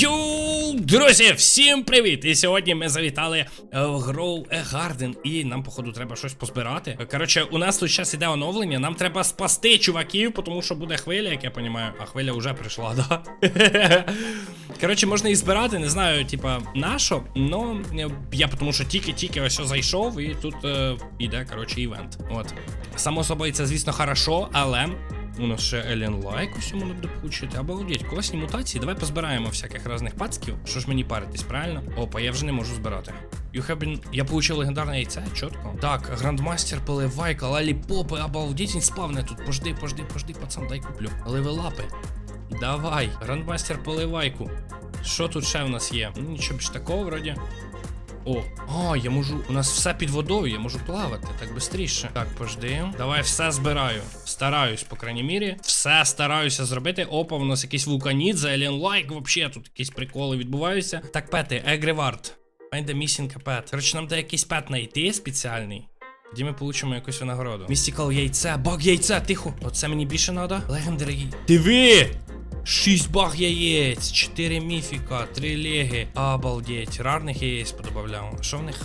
Йоу, друзі, всім привіт! І сьогодні ми завітали е, в Grow a Garden і нам, походу, треба щось позбирати. Коротше, у нас тут зараз іде оновлення, нам треба спасти чуваків, тому що буде хвиля, як я розумію. А хвиля вже прийшла, да? Коротше, можна і збирати, не знаю, типа, на що, но е, я тому що тільки-тільки ось зайшов, і тут е, іде, коротше, івент. От. Само собою, це, звісно, хорошо, але. У нас ще Alien Like усьому не буде получити. Обалдеть, класні мутації. Давай позбираємо всяких різних пацків. Що ж мені паритись, правильно? Опа, я вже не можу збирати. You have been... Я получив легендарне яйце, чітко. Так, грандмастер поливайка, лаліпопи, обалдеть, він спавне тут. Пожди, пожди, пожди, пацан, дай куплю. Левелапи. Давай, грандмастер поливайку. Що тут ще в нас є? Нічого більш такого, вроді. О, а, я можу. У нас все під водою, я можу плавати так швидше. Так, пожди. Давай все збираю. Стараюсь, по крайній мірі. Все стараюся зробити. Опа, у нас якийсь вулканідзе, Alien Like, вообще тут якісь приколи відбуваються. Так, пети, Егревард. Find the missing pet. Коротше, нам треба якийсь пет знайти спеціальний. Тоді ми получимо якусь винагороду. Містікал яйце, баг яйце, тихо. Оце мені більше треба. Легендарі. Диви! 6 баг яєць, 4 міфіка, 3 леги. Обалдеть. Рарних яєць подобавляв. Що в них?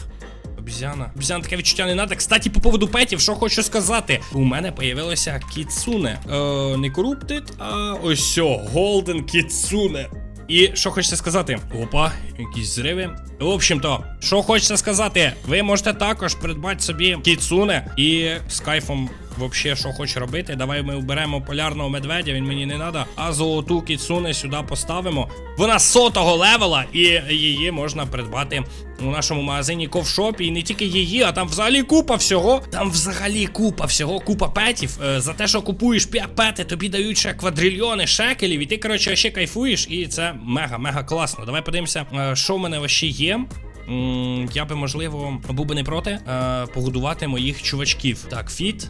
Обізяна. Обізяна таке відчуття не надо. Кстати, по поводу петів, що хочу сказати. У мене появилося кіцуне. Е, не Corrupted, а ось сьо, Голден Кіцуне. І що хочеться сказати? Опа, якісь зриви. В общем-то, що хочеться сказати, ви можете також придбати собі кіцуне і з кайфом. Вообще, що хоче робити, давай ми вберемо полярного медведя, він мені не треба. А золоту кіцуне сюди поставимо. Вона сотого левела, і її можна придбати у нашому магазині ковшопі. І не тільки її, а там взагалі купа всього. Там взагалі купа всього, купа петів. Е, за те, що купуєш пети, тобі дають ще квадрильйони шекелів, і ти, коротше, ще кайфуєш, і це мега-мега класно. Давай подивимося, е, що в мене вообще є. Я би, можливо, був би не проти е, погодувати моїх чувачків. Так, фіт.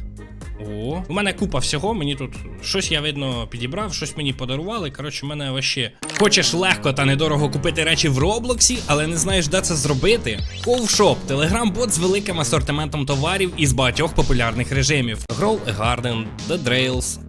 О, у мене купа всього, мені тут щось я видно підібрав, щось мені подарували. Коротше, в мене ваще. Хочеш легко та недорого купити речі в Роблоксі, але не знаєш, де це зробити? Ковшоп телеграм-бот з великим асортиментом товарів із багатьох популярних режимів: Grow a Garden, The Drails,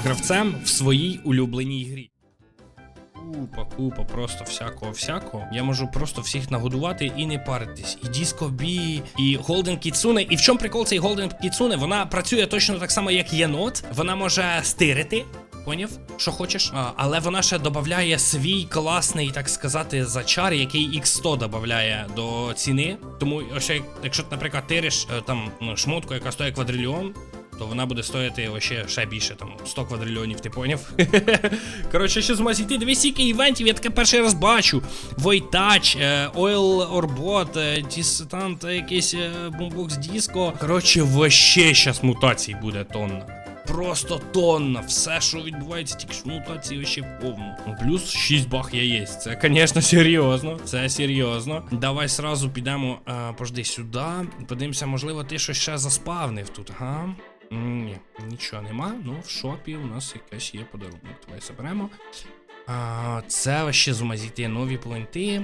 гравцем в своїй улюбленій грі. Купа, купа, просто всякого всякого. Я можу просто всіх нагодувати і не паритись. І Діско Бі, і Голден Кіцуне. І в чому прикол цей Голден Кіцуне? Вона працює точно так само, як єнот. Вона може стирити. Поняв, що хочеш, а, але вона ще додає свій класний, так сказати, зачар, який X100 додає до ціни. Тому, ось якщо наприклад, тириш е, там ну, шмотку, яка стоїть квадрильйон, то вона буде стояти вообще ще більше, там 100 квадрильйонів, ти поняв? Коротше, що зможу йти. Дивись, скільки івентів, я таке перший раз бачу. Войтач, е, Oil Orbot, е, якийсь е, Boombox Disco. Коротше, вообще щас мутацій буде тонна. Просто тонна. Все, що відбувається, тільки ж мутації вообще повно. Ну, Плюс 6 бах яєць. Це, звісно, серйозно. Це серйозно. Давай сразу підемо, е, пожди сюди. Подивимося, можливо, ти щось ще заспавнив тут, ага. Ні, нічого нема. Ну, в шопі у нас якась є подарунок. Давай заберемо. А, це вообще зумазіти нові планти.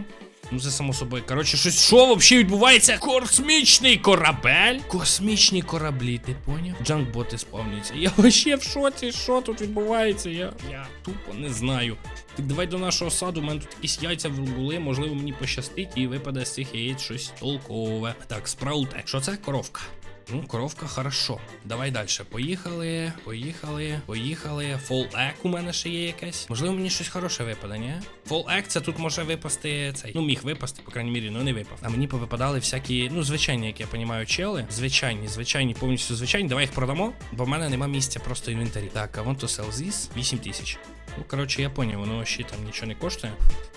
Ну, це само собою. Коротше, щось що взагалі відбувається? Космічний корабель? Космічні кораблі, ти поняв? Джанкботи сповнюються. Я вообще в шоці, що тут відбувається? Я, я тупо не знаю. Так давай до нашого саду, у мене тут якісь яйця були, можливо, мені пощастить і випаде з цих яєць щось толкове. Так, спрауте. Що це? Коровка. Ну, коровка, хорошо. Давай далі. Поїхали, поїхали, поїхали. Fall Egg у мене ще є якесь. Можливо, мені щось хороше випаде, ні? Fall Egg це тут може випасти цей. Ну, міг випасти, по крайній мірі, ну не випав. А мені повипадали всякі, ну, звичайні, як я розумію, чели. Звичайні, звичайні, повністю звичайні. Давай їх продамо, бо в мене нема місця просто інвентарі. Так, а вон sell this. 8 тисяч. Ну, коротше, я поняв, воно ще там нічого не коштує.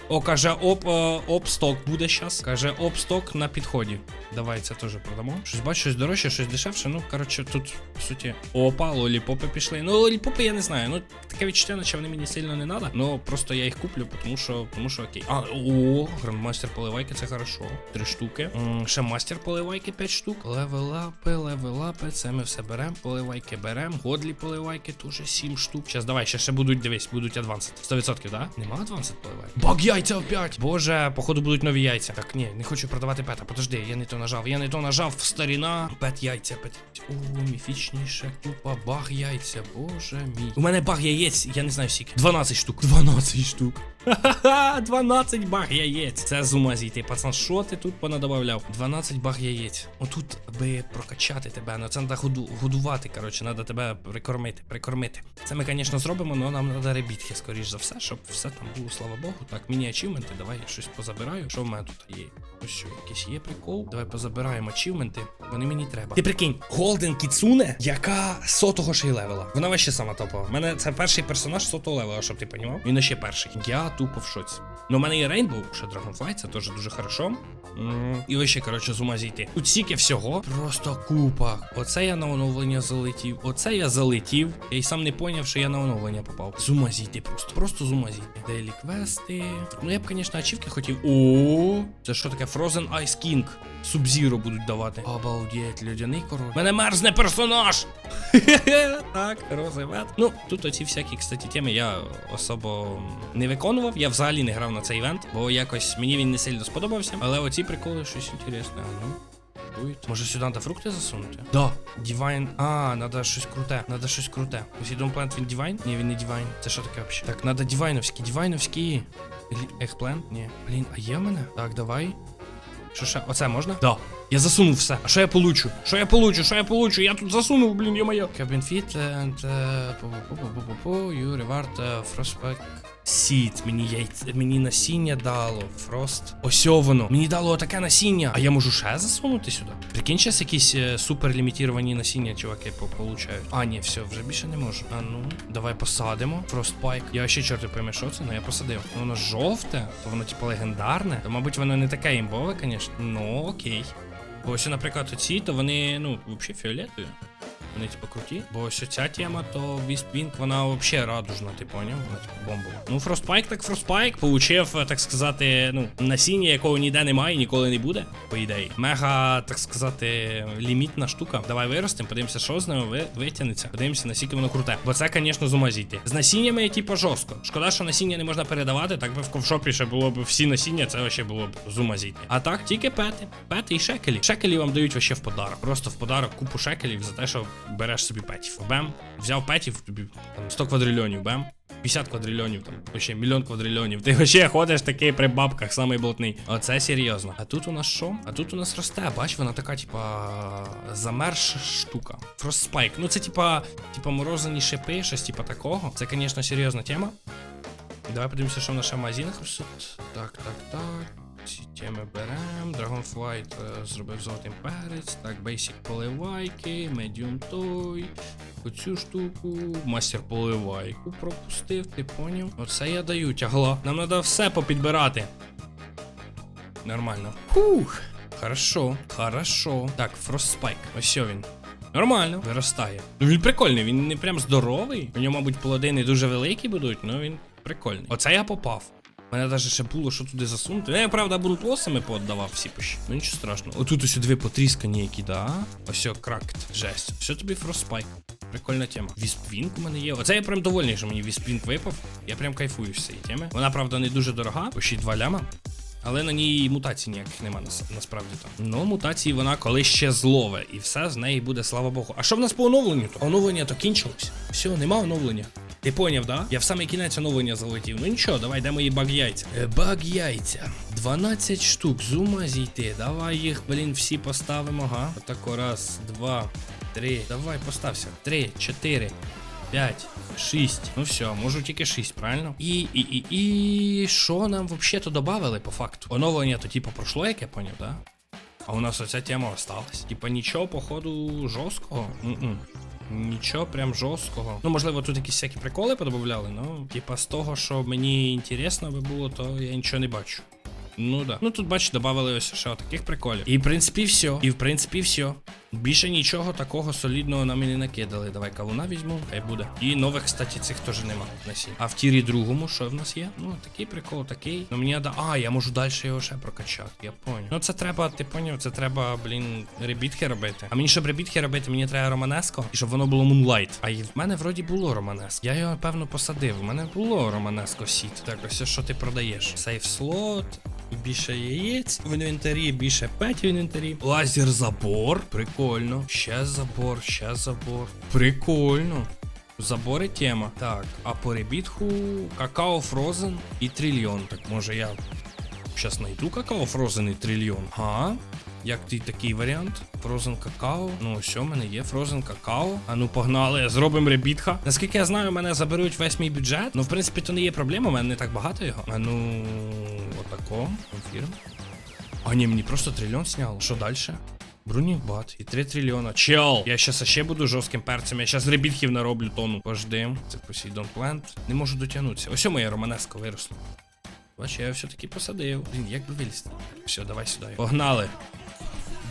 О, каже, оп, е, оп, сток буде щас. Каже, оп, сток на підході. Давай це теж продамо. Щось бачу, щось дорожче, щось дешевше. Ну, коротше, тут, по суті, опа, лоліпопи пішли. Ну, лоліпопи я не знаю. Ну, таке відчуття, наче вони мені сильно не треба. Ну, просто я їх куплю, тому що, тому що окей. А, о, грандмастер поливайки, це хорошо. Три штуки. М, ще мастер поливайки, п'ять штук. Левелапи, левелапи, це ми все беремо. Поливайки беремо. Годлі поливайки теж сім штук. Зараз давай, ще, ще будуть, дивись, будуть адвансит. 100%, да? Нема адвансит поливайки? Баг яйця опять! Боже, походу будуть нові яйця. Так, ні, не хочу продавати пета. Подожди, я не то нажав. Я не то нажав, старіна. Пет яйця, пет. О, міфічніше купа, баг яйця, боже мій. У мене баг яєць, я не знаю скільки. 12 штук. 12 штук. Ха-ха-ха, 12 баг яєць. Це з ума зійти. Пацан, що ти тут понадобавляв? 12 баг яєць. Отут, аби прокачати тебе, ну це треба годувати, коротше, треба тебе прикормити, прикормити. Це ми, звісно, зробимо, але нам треба ребітки, скоріш за все, щоб все там було, слава Богу. Так, міні ачівменти, давай я щось позабираю. Що в мене тут є? Ось що, якийсь є прикол. Давай позабираємо ачівменти, вони мені треба. Ти прикинь, Голден Кіцуне, яка сотого ще й левела. Вона вообще сама топова. У мене це перший персонаж сотого левела, щоб ти понімав. Він ще перший. Я тупо в шоці. Ну, у мене є Рейнбоу, ще Dragonfly, це теж дуже хорошо. І ви ще, коротше, з ума зійти. Тут стільки всього. Просто купа. Оце я на оновлення залетів. Оце я залетів. Я й сам не поняв, що я на оновлення попав. З ума зійти просто. Просто з ума зійти. Дейлі квести. Ну я б, звісно, ачівки хотів. О, це що таке? Frozen Ice King. Субзіро будуть давати. Обалдеть, людяний король. Мене мерзне персонаж! так, розивет. Ну, тут оці всякі, кстати, теми я особо не виконував. Я взагалі не грав на цей івент, бо якось мені він не сильно сподобався. Але оці приколи щось інтересне. А ну. Може сюди треба фрукти засунути? Да. Divine. А, надо щось круте. Надо щось круте. Ось Plant він Divine? Ні, він не Divine. Це що таке взагалі? Так, надо дівайновські. Дівайновські. Ехплент? Ні. Блін, а є в мене? Так, давай. Що ще? Оце можна? Да. Я засунув все. А що я получу? Що я получу? Що я получу? Я тут засунув, блін, йо-моє. Cabin fit and... You reward uh, Seed. Мені яйця, мені насіння дало. Фрост. Ось воно. Мені дало таке насіння. А я можу ще засунути сюди? Прикинь, зараз якісь е, супер лімітіровані насіння, чуваки, по- получають. А, ні, все, вже більше не можу. А ну, давай посадимо. Frostpike. Я ще чорти пойме, що це, ну я посадив. Ну, Воно жовте, то воно, типу, легендарне. То, мабуть, воно не таке імбове, звісно. Ну, окей. Бо ось, наприклад, оці, то вони, ну, взагалі фіолетові. Вони, типу, круті. Бо ось ця тема, то Віспінк, вона взагалі радужна, ти поняв? Вона, типу, бомбова. Ну, Фростпайк так Фростпайк. Получив, е, так сказати, ну, насіння, якого ніде немає, ніколи не буде, по ідеї. Мега, так сказати, лімітна штука. Давай виростемо, подивимося, що з ними витягнеться. Подивимося, наскільки воно круте. Бо це, звісно, з. З насіннями, типу, жорстко. Шкода, що насіння не можна передавати, так би в ковшопі ще було б всі насіння, це вообще було б з. А так, тільки пети. Пети і шекелі. Шекелі вам дають вообще в подарок. Просто в подарок купу шекелів за те, що береш собі петів. Бем, взяв петів, тобі там 100 квадрильйонів, бем. 50 квадрильйонів, там, вообще мільйон квадрильйонів. Ти вообще ходиш такий при бабках, самий блатний. Оце серйозно. А тут у нас що? А тут у нас росте, бач, вона така, типа, замерша штука. Фростспайк. Ну це типа, типа морозані шипи, щось типа такого. Це, звісно, серйозна тема. Давай подивимося, що в наших магазинах. Так, так, так. Ці теми беремо. Dragonflight е, зробив золотим перець. Так, Basic поливайки, Medium Toy. Оцю штуку. Мастер поливайку пропустив, ти поняв? Оце я даю, тягло. Нам треба все попідбирати. Нормально. Фух. Хорошо, хорошо. Так, Frostspike. Ось він. Нормально, виростає. Ну він прикольний, він не прям здоровий. У нього, мабуть, плоди дуже великі будуть, але він прикольний. Оце я попав. Мене навіть ще було, що туди засунути. Ну, я, правда, буду лосами пооддавав всі пощі. Ну нічого страшного. Отут ось дві потріскані які, да? Ось кракт. Жесть. Все тобі фростспайк. Прикольна тема. Віспвінк у мене є. Оце я прям довольний, що мені Віспвінк випав. Я прям кайфую з цієї теми. Вона, правда, не дуже дорога, почти 2 ляма. Але на ній мутацій ніяких нема нас, насправді там. Ну, мутації вона коли ще злове, і все з неї буде, слава Богу. А що в нас по оновленню? то? Оновлення то кінчилось. Все, нема оновлення. Ти поняв, да? Я в самий кінець оновлення залетів. Ну нічого, давай, де мої баг яйця. Е, баг яйця. 12 штук, з ума зійти. Давай їх, блін, всі поставимо, га. Отако раз, два, три. Давай, постався. Три, чотири. 5, 6. Ну все, можу тільки 6, правильно? І, і, і, і що нам взагалі то додавали по факту? Оновлення то типу пройшло, як я поняв, да? А у нас оця тема осталась. Типа нічого, походу, жорсткого. М-м. Нічого прям жорсткого. Ну, можливо, тут якісь всякі приколи подобавляли, ну, типа з того, що мені інтересно би було, то я нічого не бачу. Ну да. Ну тут, бачиш, додали ось ще таких приколів. І в принципі все. І в принципі все. Більше нічого такого солідного нам і не накидали. Давай кавуна візьму, хай буде. І нових, кстати, цих теж нема на сі. А в тірі другому, що в нас є? Ну, такий прикол, такий. Ну мені треба. А, я можу далі його ще прокачати. Я поняв. Ну це треба, ти поняв, це треба, блін, ребітки робити. А мені, щоб ребітки робити, мені треба романеско, і щоб воно було мунлайт. А в мене вроді було романеско. Я його, певно, посадив. У мене було романеско сіт. Так, ось що ти продаєш? Сейф слот. Більше яєць в інвентарі, більше пет в інвентарі. Лазер забор. Прикольно. Ще забор, ще забор. Прикольно. Забори тема. Так, а по ребітху какао фрозен і трильйон. Так може я Щас знайду какао фрозен і трильйон. Га? Як ти такий варіант? Фрозен какао. Ну, все, в мене є фрозен какао. А ну погнали, зробимо ребітха. Наскільки я знаю, мене заберуть весь мій бюджет. Ну, в принципі, то не є проблема, у мене не так багато його. А ну, отако. Конфірм. А ні, мені просто трильйон сняло. Що далі? Бронік бат і 3 трильйона. Чел! Я щас ще буду жорстким перцем. Я щас ребітків нароблю тону. Пожди. Це Посейдон Плент. Не можу дотягнутися. Ось моя романеска виросла. Бач, я його все-таки посадив. Блін, як би вилізти? Все, давай сюди. Погнали.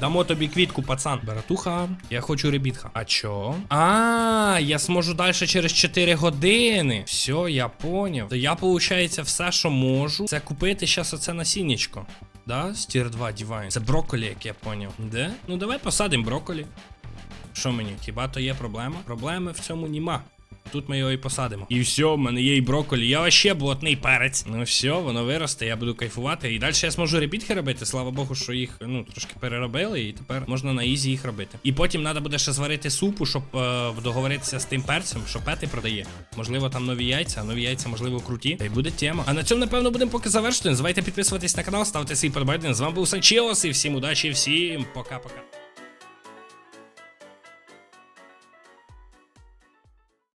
Дамо тобі квітку, пацан. Баратуха, я хочу ребітха. А чо? А, я зможу далі через 4 години. Все, я поняв. То я, виходить, все, що можу, це купити зараз оце насіннячко. Да? Стір 2 Divine. Це броколі, як я поняв. Де? Ну давай посадимо брокколі. Що мені? Хіба то є проблема? Проблеми в цьому нема. Тут ми його і посадимо. І все, в мене є і брокколі. Я вообще блатний перець. Ну все, воно виросте, я буду кайфувати. І далі я зможу репітки робити. Слава Богу, що їх ну трошки переробили, і тепер можна на ізі їх робити. І потім треба буде ще зварити супу, щоб е, договоритися з тим перцем, що пети продає. Можливо, там нові яйця, а нові яйця, можливо, круті. Та й буде тема. А на цьому, напевно, будемо поки завершити. Не забувайте підписуватись на канал, ставте свій подобайден. З вами був Санчіос, і всім удачі, всім пока-пока.